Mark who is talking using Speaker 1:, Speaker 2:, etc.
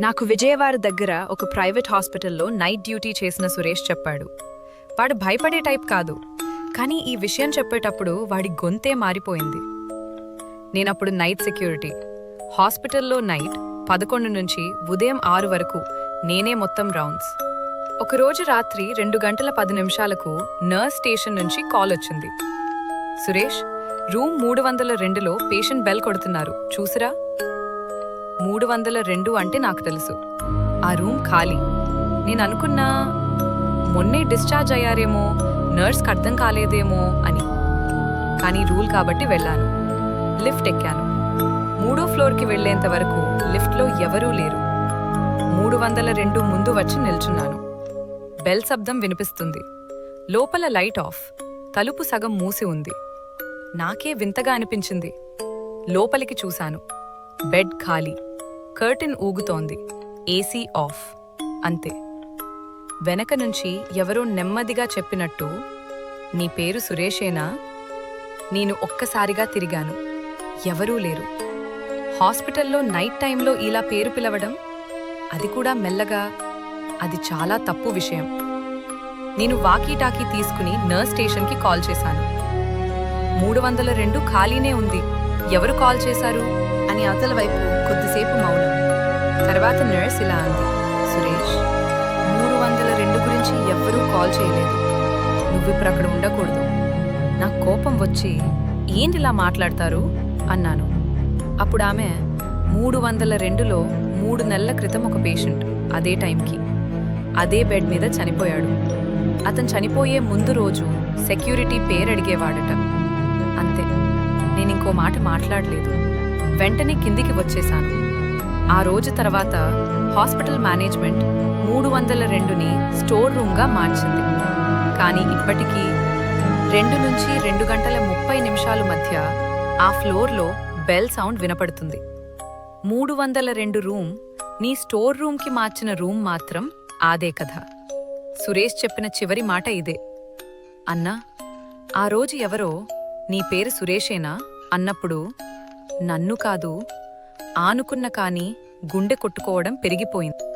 Speaker 1: నాకు విజయవాడ దగ్గర ఒక ప్రైవేట్ హాస్పిటల్లో నైట్ డ్యూటీ చేసిన సురేష్ చెప్పాడు. వాడు భయపడే టైప్ కాదు కానీ ఈ విషయం చెప్పేటప్పుడు వాడి గొంతే మారిపోయింది. నేనప్పుడు నైట్ సెక్యూరిటీ హాస్పిటల్లో నైట్ పదకొండు నుంచి ఉదయం ఆరు వరకు నేనే మొత్తం రౌండ్స్. ఒకరోజు రాత్రి రెండు గంటల పది నిమిషాలకు నర్స్ స్టేషన్ నుంచి కాల్ వచ్చింది. సురేష్ రూమ్ మూడు వందల రెండులో పేషెంట్ బెల్ కొడుతున్నారు చూసిరా? మూడు వందల రెండు అంటే నాకు తెలుసు. ఆ రూమ్ ఖాళీ. నేను అనుకున్నా మొన్నే డిశ్చార్జ్ అయ్యారేమో నర్స్కి అర్థం కాలేదేమో అని. కానీ రూల్ కాబట్టి వెళ్ళాను. లిఫ్ట్ ఎక్కాను. మూడో ఫ్లోర్కి వెళ్ళేంత వరకు లిఫ్ట్లో ఎవరూ లేరు. మూడు వందల రెండు ముందు వచ్చి నిల్చున్నాను. బెల్ శబ్దం వినిపిస్తుంది. లోపల లైట్ ఆఫ్. తలుపు సగం మూసి ఉంది. నాకే వింతగా అనిపించింది. లోపలికి చూశాను. బెడ్ ఖాళీ. కర్టెన్ ఊగుతోంది. AC off. అంతే. వెనక నుంచి ఎవరో నెమ్మదిగా చెప్పినట్టు నీ పేరు సురేషేనా? నేను ఒక్కసారిగా తిరిగాను. ఎవరూ లేరు. హాస్పిటల్లో నైట్ టైంలో ఇలా పేరు పిలవడం? అది కూడా మెల్లగా. అది చాలా తప్పు విషయం. నేను వాకీటాకీ తీసుకుని నర్స్ స్టేషన్కి కాల్ చేశాను. మూడు వందల రెండు ఖాళీనే ఉంది. ఎవరు కాల్ చేశారు? దాని అవతల వైపు కొద్దిసేపు మౌనం. తర్వాత నర్స్ ఇలా అంది సురేష్ మూడు వందల రెండు గురించి ఎవ్వరూ కాల్ చేయలేదు. నువ్వు ఇప్పుడు అక్కడ ఉండకూడదు. నాకు కోపం వచ్చి ఏంటి ఇలా మాట్లాడతారు? అన్నాను. అప్పుడు ఆమె మూడు వందల రెండులో మూడు నెలల క్రితం ఒక పేషెంట్ అదే టైంకి. అదే బెడ్ మీద చనిపోయాడు. అతను చనిపోయే ముందు రోజు సెక్యూరిటీ పేరు అడిగేవాడట. అంతే. నేను ఇంకో మాట మాట్లాడలేదు. వెంటనే కిందికి వచ్చేశాను. ఆ రోజు తర్వాత హాస్పిటల్ మేనేజ్మెంట్ మూడు వందల రెండుని స్టోర్ రూమ్గా మార్చింది. కానీ ఇప్పటికీ రెండు నుంచి రెండు గంటల ముప్పై నిమిషాల మధ్య ఆ ఫ్లోర్లో బెల్ సౌండ్ వినపడుతుంది. మూడు వందల రెండు రూమ్ నీ స్టోర్ రూమ్కి మార్చిన రూమ్ మాత్రం ఆదే కథ. సురేష్ చెప్పిన చివరి మాట ఇదే. అన్నా ఆ రోజు ఎవరో నీ పేరు సురేషేనా? అన్నప్పుడు నన్ను కాదు ఆనుకున్న కాని గుండె కొట్టుకోవడం పెరిగిపోయింది.